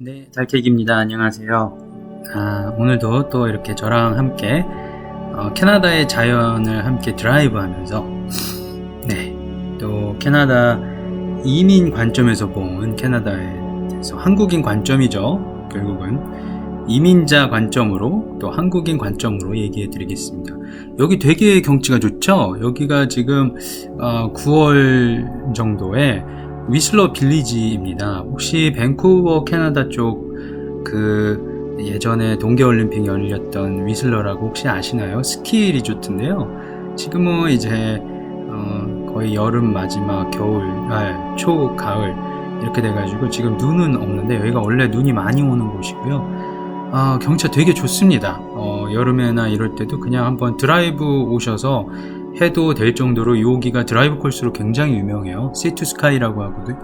네, 달캐기입니다. 안녕하세요. 아, 오늘도 또 이렇게 저랑 함께 어, 캐나다의 자연을 함께 드라이브 하면서 네, 또 캐나다 이민 관점에서 본 캐나다에 대해서 한국인 관점이죠. 결국은 이민자 관점으로 또 한국인 관점으로 얘기해 드리겠습니다. 여기 되게 경치가 좋죠? 여기가 지금 어, 9월 정도에 위슬러 빌리지입니다. 혹시 밴쿠버 캐나다 쪽 그 예전에 동계올림픽 열렸던 위슬러라고 혹시 아시나요? 스키 리조트인데요. 지금은 이제 어, 거의 여름 마지막 겨울, 아, 초 가을 이렇게 돼가지고 지금 눈은 없는데 여기가 원래 눈이 많이 오는 곳이고요. 아, 경치가 되게 좋습니다. 어, 여름에나 이럴 때도 그냥 한번 드라이브 오셔서 해도 될 정도로 여기가 드라이브 코스로 굉장히 유명해요. 시투 스카이라고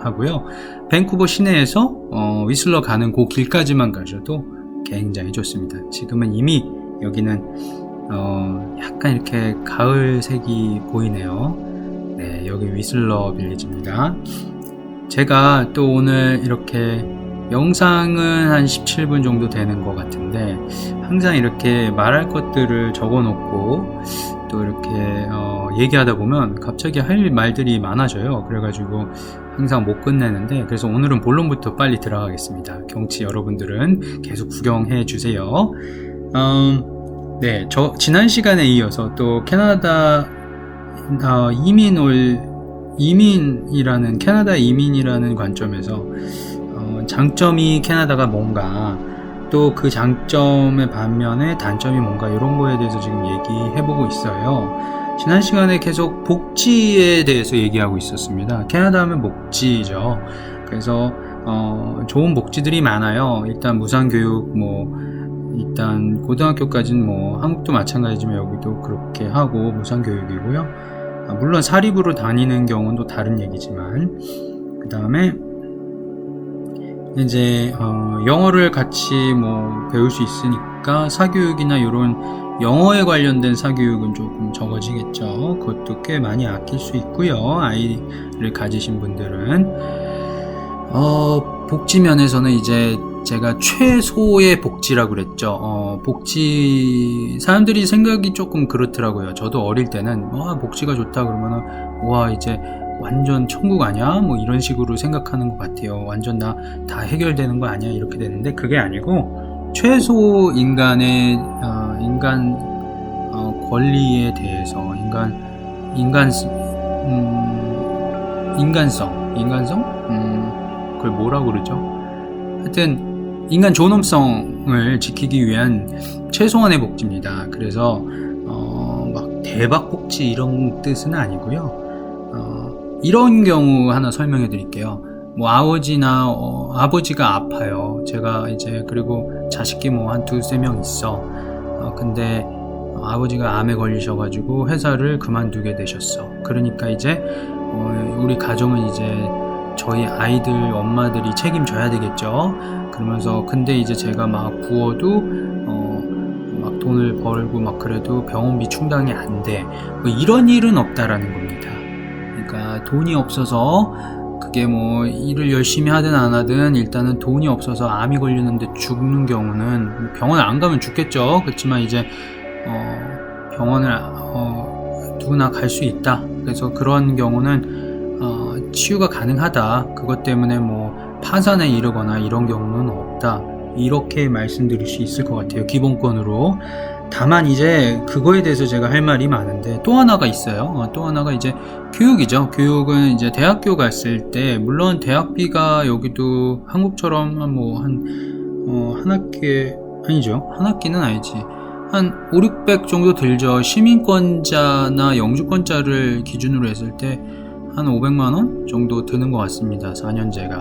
하고요. 밴쿠버 시내에서 어, 위슬러 가는 그 길까지만 가셔도 굉장히 좋습니다. 지금은 이미 여기는 어, 약간 이렇게 가을색이 보이네요. 네, 여기 위슬러 빌리지입니다. 제가 또 오늘 이렇게 영상은 한 17분 정도 되는 것 같은데 항상 이렇게 말할 것들을 적어 놓고 또 이렇게 어, 얘기하다 보면 갑자기 할 말들이 많아져요. 그래가지고 항상 못 끝내는데 그래서 오늘은 본론부터 빨리 들어가겠습니다. 경치 여러분들은 계속 구경해 주세요. 음, 네, 저 지난 시간에 이어서 또 캐나다 어, 이민 올 이민이라는 캐나다 이민이라는 관점에서 어, 장점이 캐나다가 뭔가 또 그 장점의 반면에 단점이 뭔가 이런 거에 대해서 지금 얘기해보고 있어요. 지난 시간에 계속 복지에 대해서 얘기하고 있었습니다. 캐나다 하면 복지죠. 그래서 어, 좋은 복지들이 많아요. 일단 무상교육, 뭐 일단 고등학교까지는 뭐 한국도 마찬가지지만 여기도 그렇게 하고 무상교육이고요. 아, 물론 사립으로 다니는 경우는 또 다른 얘기지만 그 다음에 이제 어, 영어를 같이 뭐 배울 수 있으니까 사교육이나 이런 영어에 관련된 사교육은 조금 적어지겠죠. 그것도 꽤 많이 아낄 수 있고요. 아이를 가지신 분들은 어, 복지 면에서는 이제 제가 최소의 복지라고 그랬죠. 어, 복지 사람들이 생각이 조금 그렇더라고요. 저도 어릴 때는 와 복지가 좋다 그러면은 와 이제 완전 천국 아니야? 뭐 이런 식으로 생각하는 것 같아요. 완전 나 다 해결되는 거 아니야? 이렇게 되는데 그게 아니고 최소 인간의 어, 인간 어, 권리에 대해서 인간 인간 음, 인간성 인간성 음, 그걸 뭐라고 그러죠? 하여튼 인간 존엄성을 지키기 위한 최소한의 복지입니다. 그래서 어, 막 대박 복지 이런 뜻은 아니고요. 어, 이런 경우 하나 설명해 드릴게요. 뭐 아버지나 어, 아버지가 아파요. 제가 이제 그리고 자식이 뭐 한 두세 명 있어. 어, 근데 어, 아버지가 암에 걸리셔가지고 회사를 그만두게 되셨어. 그러니까 이제 어, 우리 가정은 이제 저희 아이들 엄마들이 책임져야 되겠죠. 그러면서 근데 이제 제가 막 부어도 어, 막 돈을 벌고 막 그래도 병원비 충당이 안 돼. 뭐 이런 일은 없다라는 겁니다. 돈이 없어서 그게 뭐 일을 열심히 하든 안 하든 일단은 돈이 없어서 암이 걸리는데 죽는 경우는 병원 안 가면 죽겠죠. 그렇지만 이제 어, 병원을 어, 누구나 갈 수 있다. 그래서 그런 경우는 어, 치유가 가능하다. 그것 때문에 뭐 파산에 이르거나 이런 경우는 없다. 이렇게 말씀드릴 수 있을 것 같아요. 기본권으로. 다만 이제 그거에 대해서 제가 할 말이 많은데 또 하나가 있어요. 어, 또 하나가 이제 교육이죠. 교육은 이제 대학교 갔을 때 물론 대학비가 여기도 한국처럼 뭐한 어, 한 학기에 아니죠. 한 학기는 아니지. 한 5, 600 정도 들죠. 시민권자나 영주권자를 기준으로 했을 때 한 500만 원 정도 드는 것 같습니다. 4년제가.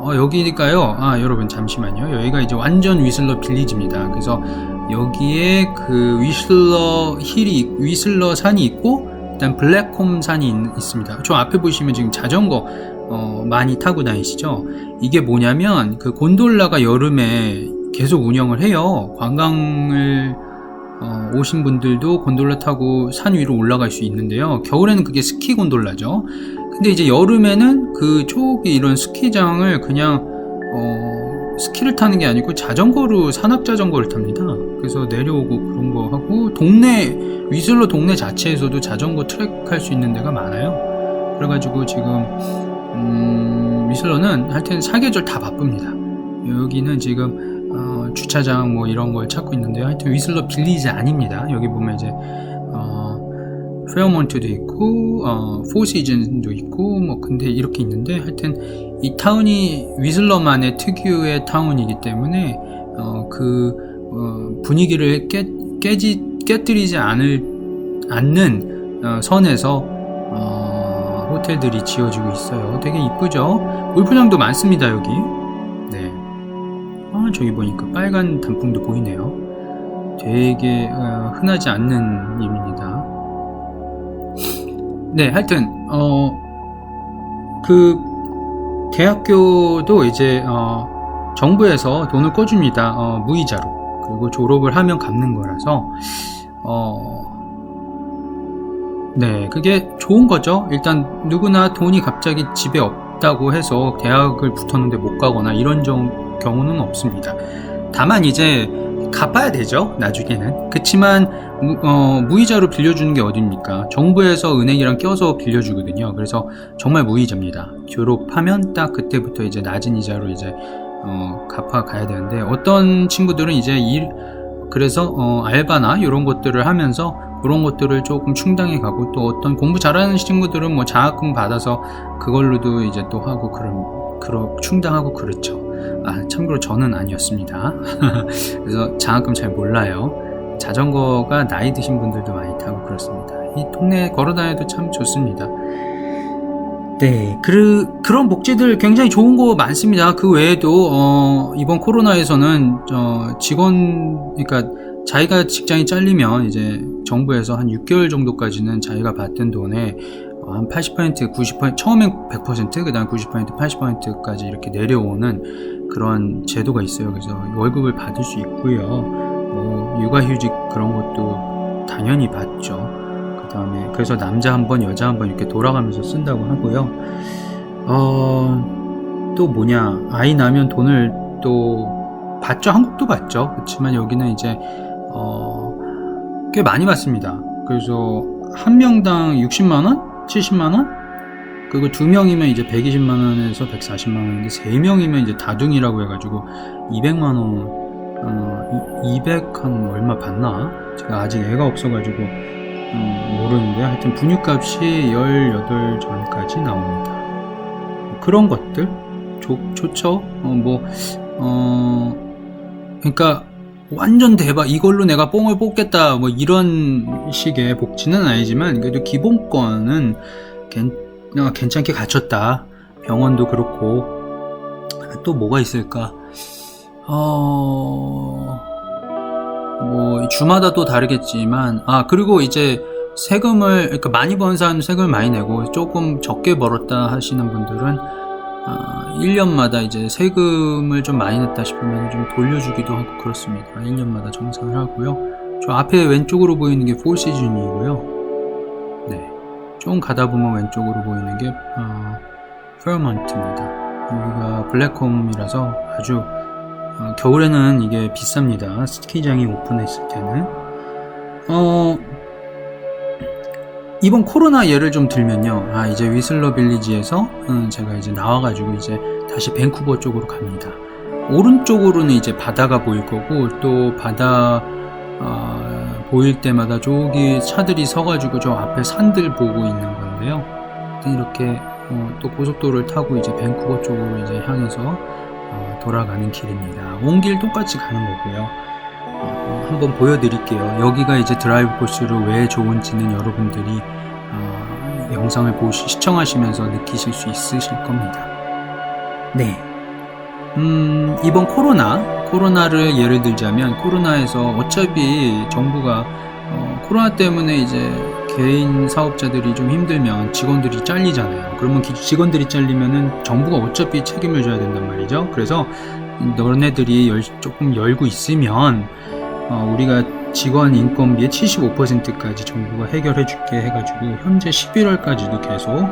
어, 여기니까요. 아, 여러분 잠시만요. 여기가 이제 완전 위슬러 빌리지입니다. 그래서 여기에 그 위슬러 힐이 위슬러 산이 있고 일단 블랙홈 산이 있, 습니다저 앞에 보시면 지금 자전거 어, 많이 타고 다니시죠? 이게 뭐냐면 그 곤돌라가 여름에 계속 운영을 해요. 관광을 어, 오신 분들도 곤돌라 타고 산 위로 올라갈 수 있는데요. 겨울에는 그게 스키 곤돌라죠. 근데 이제 여름에는 그 초기 이런 스키장을 그냥 어, 스키를 타는 게 아니고 자전거로 산악 자전거를 탑니다. 그래서 내려오고 그런 거 하고 동네 위슬러 동네 자체에서도 자전거 트랙 할 수 있는 데가 많아요. 그래가지고 지금 음, 위슬러는 하여튼 사계절 다 바쁩니다. 여기는 지금 어, 주차장 뭐 이런 걸 찾고 있는데요. 하여튼 위슬러 빌리지 아닙니다. 여기 보면 이제 어, 페어몬트도 있고 어, 포시즌도 있고 뭐 근데 이렇게 있는데 하여튼 이 타운이 위슬러만의 특유의 타운이기 때문에 어, 그 어, 분위기를 깨, 깨지 깨뜨리지 않을 않는 어, 선에서 어, 호텔들이 지어지고 있어요. 되게 이쁘죠? 골프장도 많습니다 여기. 네. 아 저기 보니까 빨간 단풍도 보이네요. 되게 어, 흔하지 않는 일입니다. 네, 하여튼 어 그 대학교도 이제 어 정부에서 돈을 꿔줍니다. 어, 무이자로 그리고 졸업을 하면 갚는 거라서 어. 네, 그게 좋은 거죠. 일단 누구나 돈이 갑자기 집에 없다고 해서 대학을 붙었는데 못 가거나 이런 정- 경우는 없습니다. 다만 이제 갚아야 되죠. 나중에는. 그치만 무, 어, 무이자로 빌려주는 게 어딥니까? 정부에서 은행이랑 껴서 빌려주거든요. 그래서 정말 무이자입니다. 졸업하면 딱 그때부터 이제 낮은 이자로 이제 어, 갚아 가야 되는데 어떤 친구들은 이제 일 그래서 어, 알바나 이런 것들을 하면서 그런 것들을 조금 충당해 가고 또 어떤 공부 잘하는 친구들은 뭐 장학금 받아서 그걸로도 이제 또 하고 그런 그러 충당하고 그렇죠. 아 참고로 저는 아니었습니다. 그래서 장학금 잘 몰라요. 자전거가 나이 드신 분들도 많이 타고 그렇습니다. 이 동네 걸어 다녀도 참 좋습니다. 네, 그, 그런 복지들 굉장히 좋은 거 많습니다. 그 외에도, 어, 이번 코로나에서는, 어, 직원, 그러니까 자기가 직장이 잘리면 이제 정부에서 한 6개월 정도까지는 자기가 받던 돈에 어, 한 80%, 90%, 처음엔 100%, 그 다음 90%, 80%까지 이렇게 내려오는 그런 제도가 있어요. 그래서 월급을 받을 수 있고요. 뭐, 육아휴직 그런 것도 당연히 받죠. 그 다음에, 그래서 남자 한 번, 여자 한 번 이렇게 돌아가면서 쓴다고 하고요. 어, 또 뭐냐, 아이 나면 돈을 또 받죠. 한국도 받죠. 그렇지만 여기는 이제, 어, 꽤 많이 받습니다. 그래서 한 명당 60만 원? 70만원? 그리고 두 명이면 이제 120만원에서 140만원인데 세 명이면 이제 다둥이라고 해가지고 200만원, 어, 200 한 얼마 받나? 제가 아직 애가 없어가지고, 어, 모르는데 하여튼 분유값이 18 전까지 나옵니다. 그런 것들 좋, 좋죠. 어, 뭐, 어, 그러니까 완전 대박 이걸로 내가 뽕을 뽑겠다 뭐 이런 식의 복지는 아니지만 그래도 기본권은 괜, 어, 괜찮게 갖췄다. 병원도 그렇고 또 뭐가 있을까? 어, 뭐 주마다 또 다르겠지만 아 그리고 이제 세금을 그러니까 많이 번 사람 세금을 많이 내고 조금 적게 벌었다 하시는 분들은 아, 1년마다 이제 세금을 좀 많이 냈다 싶으면 좀 돌려주기도 하고 그렇습니다. 1년마다 정산을 하고요. 저 앞에 왼쪽으로 보이는 게 폴시즌이고요. 네. 좀 가다 보면 왼쪽으로 보이는 게 어, 페어먼트입니다. 여기가 블랙홈이라서 아주 어, 겨울에는 이게 비쌉니다. 스키장이 오픈했을 때는. 어, 이번 코로나 예를 좀 들면요. 아, 이제 위슬러 빌리지에서 음, 제가 이제 나와가지고 이제 다시 밴쿠버 쪽으로 갑니다. 오른쪽으로는 이제 바다가 보일 거고 또 바다 어, 보일 때마다 저기 차들이 서가지고 저 앞에 산들 보고 있는 건데요. 이렇게 어, 또 고속도로를 타고 이제 밴쿠버 쪽으로 이제 향해서 어, 돌아가는 길입니다. 온 길 똑같이 가는 거고요. 어, 한번 보여드릴게요. 여기가 이제 드라이브 코스로 왜 좋은지는 여러분들이 어, 영상을 보시 시청하시면서 느끼실 수 있으실 겁니다. 네. 음, 이번 코로나, 코로나를 예를 들자면 코로나에서 어차피 정부가 어, 코로나 때문에 이제 개인 사업자들이 좀 힘들면 직원들이 잘리잖아요. 그러면 기- 직원들이 잘리면은 정부가 어차피 책임을 져야 된단 말이죠. 그래서 너네들이 열- 조금 열고 있으면 어, 우리가 직원 인건비의 75%까지 정부가 해결해 줄게 해가지고 현재 11월까지도 계속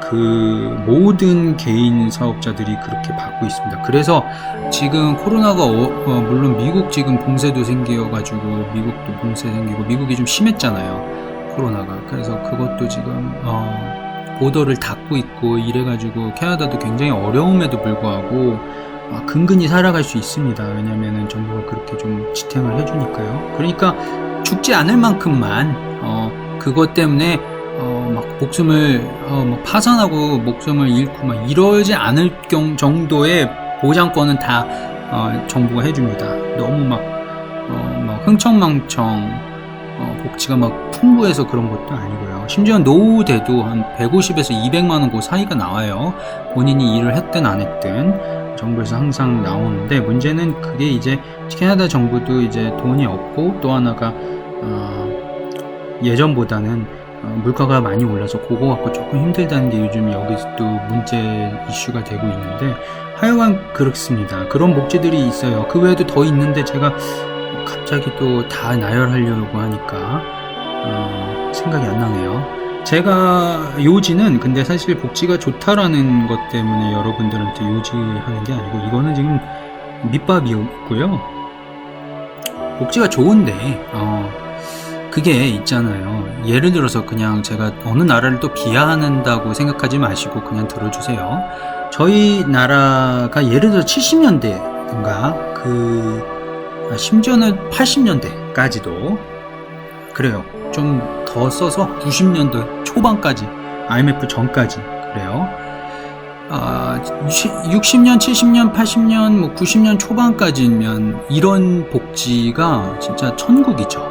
그 모든 개인 사업자들이 그렇게 받고 있습니다. 그래서 지금 코로나가 어- 어, 물론 미국 지금 봉쇄도 생겨가지고 미국도 봉쇄 생기고 미국이 좀 심했잖아요. 코로나가. 그래서 그것도 지금 어, 보더를 닫고 있고 이래가지고 캐나다도 굉장히 어려움에도 불구하고 아, 근근히 살아갈 수 있습니다. 왜냐면은 정부가 그렇게 좀 지탱을 해주니까요. 그러니까 죽지 않을 만큼만 어, 그것 때문에 어, 막 목숨을 어, 뭐 파산하고 목숨을 잃고 막 이러지 않을 경 정도의 보장권은 다 어, 정부가 해줍니다. 너무 막, 어, 막 흥청망청 어, 복지가 막 풍부해서 그런 것도 아니고요. 심지어 노후돼도 한 150에서 200만 원 그 사이가 나와요. 본인이 일을 했든 안 했든 정부에서 항상 나오는데 문제는 그게 이제 캐나다 정부도 이제 돈이 없고 또 하나가 어, 예전보다는 어, 물가가 많이 올라서 그거 갖고 조금 힘들다는 게 요즘 여기서 또 문제 이슈가 되고 있는데 하여간 그렇습니다. 그런 복지들이 있어요. 그 외에도 더 있는데 제가 갑자기 또 다 나열하려고 하니까 어, 생각이 안 나네요. 제가 요지는 근데 사실 복지가 좋다라는 것 때문에 여러분들한테 요지하는 게 아니고 이거는 지금 밑밥이었고요. 복지가 좋은데 어, 그게 있잖아요. 예를 들어서 그냥 제가 어느 나라를 또 비하한다고 생각하지 마시고 그냥 들어주세요. 저희 나라가 예를 들어 70년대인가 그 아, 심지어는 80년대까지도 그래요. 좀 더 써서 90년대 초반까지 IMF 전까지 그래요. 아, 60년, 70년, 80년, 뭐 90년 초반까지면 이런 복지가 진짜 천국이죠.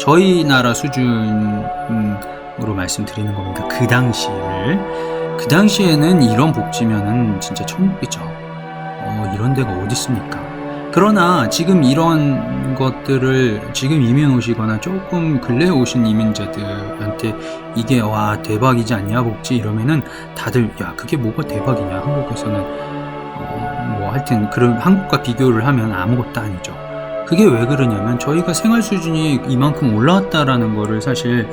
저희 나라 수준으로 말씀드리는 겁니다. 그 당시를 그 당시에는 이런 복지면은 진짜 천국이죠. 어, 이런 데가 어디 있습니까? 그러나 지금 이런 것들을 지금 이민 오시거나 조금 근래에 오신 이민자들한테 이게 와 대박이지 않냐 복지 이러면은 다들 야 그게 뭐가 대박이냐 한국에서는 어, 뭐 하여튼 그런 한국과 비교를 하면 아무것도 아니죠. 그게 왜 그러냐면 저희가 생활 수준이 이만큼 올라왔다라는 거를 사실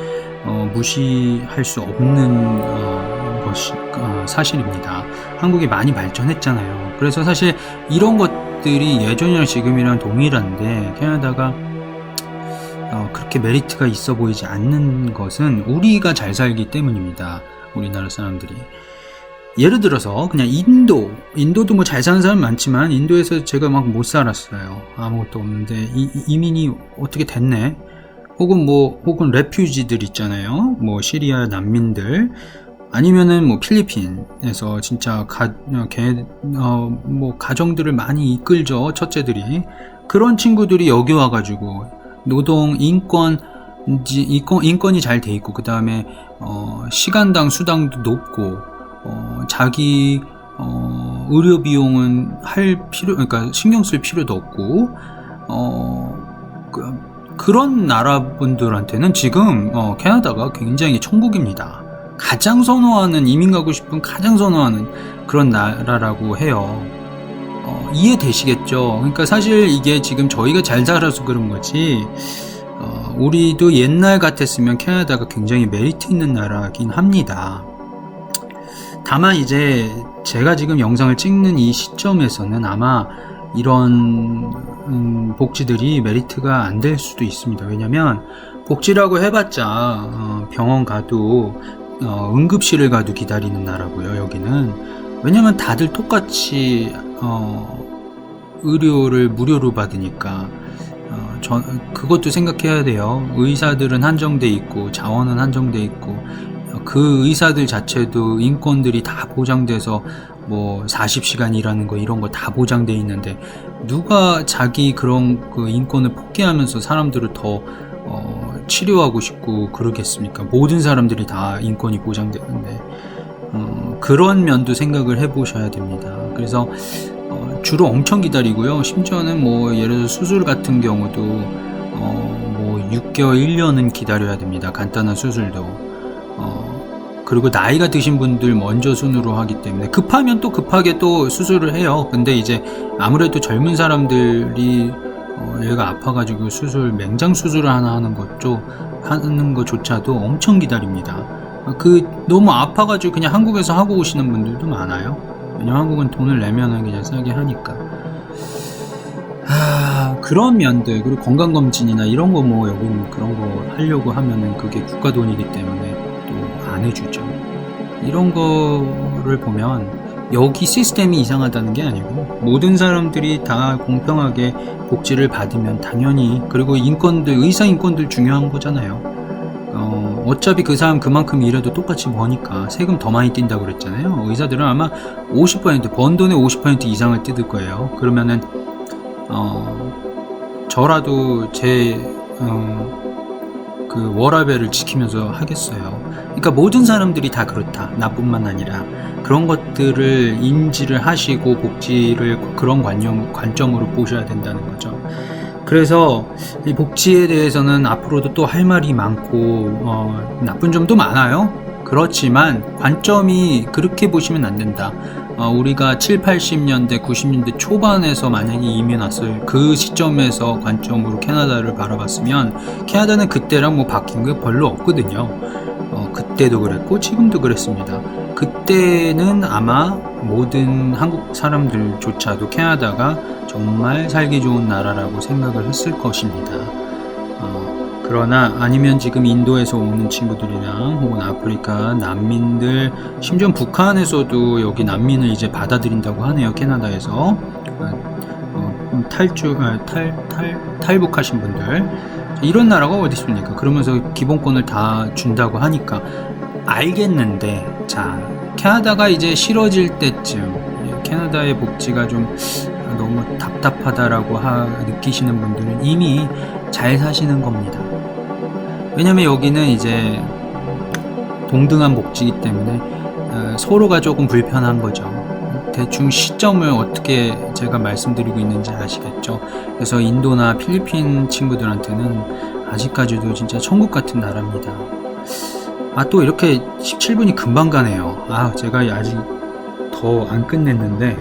어, 무시할 수 없는 어, 것이 어, 사실입니다. 한국이 많이 발전했잖아요. 그래서 사실 이런 것 들이 예전이랑 지금이랑 동일한데 캐나다가 어, 그렇게 메리트가 있어 보이지 않는 것은 우리가 잘 살기 때문입니다. 우리나라 사람들이. 예를 들어서 그냥 인도, 인도도 뭐 잘 사는 사람 많지만 인도에서 제가 막 못 살았어요. 아무것도 없는데 이, 이민이 어떻게 됐네. 혹은 뭐 혹은 레퓨지들 있잖아요. 뭐 시리아 난민들 아니면은 뭐 필리핀에서 진짜 가, 어, 개, 어, 뭐 가정들을 많이 이끌죠 첫째들이 그런 친구들이 여기 와가지고 노동 인권 인권 인권이 잘 돼 있고 그 다음에 어, 시간당 수당도 높고 어, 자기 어, 의료 비용은 할 필요 그러니까 신경 쓸 필요도 없고 어, 그, 그런 나라 분들한테는 지금 어, 캐나다가 굉장히 천국입니다. 가장 선호하는 이민 가고 싶은 가장 선호하는 그런 나라라고 해요. 어, 이해되시겠죠? 그러니까 사실 이게 지금 저희가 잘 살아서 그런 거지. 어, 우리도 옛날 같았으면 캐나다가 굉장히 메리트 있는 나라긴 합니다. 다만 이제 제가 지금 영상을 찍는 이 시점에서는 아마 이런 음, 복지들이 메리트가 안 될 수도 있습니다. 왜냐면 복지라고 해봤자 어, 병원 가도 어, 응급실을 가도 기다리는 나라고요. 여기는 왜냐면 다들 똑같이 어, 의료를 무료로 받으니까 어, 저, 그것도 생각해야 돼요. 의사들은 한정돼 있고 자원은 한정돼 있고 어, 그 의사들 자체도 인권들이 다 보장돼서 뭐 40시간 일하는 거 이런 거 다 보장돼 있는데 누가 자기 그런 그 인권을 포기하면서 사람들을 더 어, 치료하고 싶고 그러겠습니까? 모든 사람들이 다 인권이 보장되는데 어, 그런 면도 생각을 해보셔야 됩니다. 그래서 어, 주로 엄청 기다리고요. 심지어는 뭐 예를 들어 수술 같은 경우도 어, 뭐 6개월, 1년은 기다려야 됩니다. 간단한 수술도. 어, 그리고 나이가 드신 분들 먼저 순으로 하기 때문에 급하면 또 급하게 또 수술을 해요. 근데 이제 아무래도 젊은 사람들이 어, 얘가 아파가지고 수술 맹장 수술을 하나 하는 것도 하는 것조차도 엄청 기다립니다. 아, 그 너무 아파가지고 그냥 한국에서 하고 오시는 분들도 많아요. 왜냐면 한국은 돈을 내면은 그냥 싸게 하니까. 아 그런 면들 그리고 건강검진이나 이런 거 뭐 여기는 그런 거 하려고 하면은 그게 국가 돈이기 때문에 또 안 해주죠. 이런 거를 보면 여기 시스템이 이상하다는 게 아니고 모든 사람들이 다 공평하게 복지를 받으면 당연히 그리고 인권들 의사 인권들 중요한 거잖아요. 어, 어차피 그 사람 그만큼 일해도 똑같이 버니까 세금 더 많이 뛴다고 그랬잖아요. 의사들은 아마 50%번 돈의 50% 이상을 뜯을 거예요. 그러면은 어, 저라도 제 어, 그 워라밸을 지키면서 하겠어요. 그러니까 모든 사람들이 다 그렇다. 나뿐만 아니라 그런 것들을 인지를 하시고 복지를 그런 관념 관점으로 보셔야 된다는 거죠. 그래서 이 복지에 대해서는 앞으로도 또 할 말이 많고 어, 나쁜 점도 많아요. 그렇지만 관점이 그렇게 보시면 안 된다. 어, 우리가 7, 80년대, 90년대 초반에서 만약에 이민 왔을 그 시점에서 관점으로 캐나다를 바라봤으면 캐나다는 그때랑 뭐 바뀐 게 별로 없거든요. 어, 그때도 그랬고 지금도 그랬습니다. 그때는 아마 모든 한국 사람들조차도 캐나다가 정말 살기 좋은 나라라고 생각을 했을 것입니다. 어, 그러나 아니면 지금 인도에서 오는 친구들이랑 혹은 아프리카 난민들 심지어 북한에서도 여기 난민을 이제 받아들인다고 하네요 캐나다에서. 어, 어, 탈주 아, 탈, 탈 탈북하신 분들. 이런 나라가 어디 있습니까? 그러면서 기본권을 다 준다고 하니까. 알겠는데 자 캐나다가 이제 싫어질 때쯤 예, 캐나다의 복지가 좀 너무 답답하다라고 하, 느끼시는 분들은 이미 잘 사시는 겁니다. 왜냐면 여기는 이제 동등한 복지이기 때문에 어, 서로가 조금 불편한 거죠. 대충 시점을 어떻게 제가 말씀드리고 있는지 아시겠죠? 그래서 인도나 필리핀 친구들한테는 아직까지도 진짜 천국 같은 나라입니다. 아, 또 이렇게 17분이 금방 가네요. 아, 제가 아직 더 안 끝냈는데,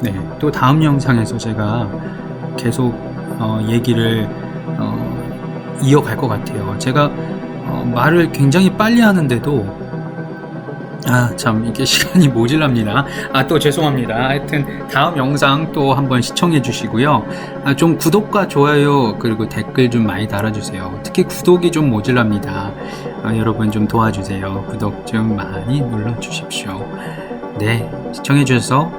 네, 또 다음 영상에서 제가 계속 어, 얘기를 어, 이어갈 것 같아요. 제가 어, 말을 굉장히 빨리 하는데도 아, 참, 이게 시간이 모질랍니다. 아, 또 죄송합니다. 하여튼, 다음 영상 또 한번 시청해 주시고요. 아, 좀 구독과 좋아요, 그리고 댓글 좀 많이 달아주세요. 특히 구독이 좀 모질랍니다. 아, 여러분 좀 도와주세요. 구독 좀 많이 눌러 주십시오. 네, 시청해 주셔서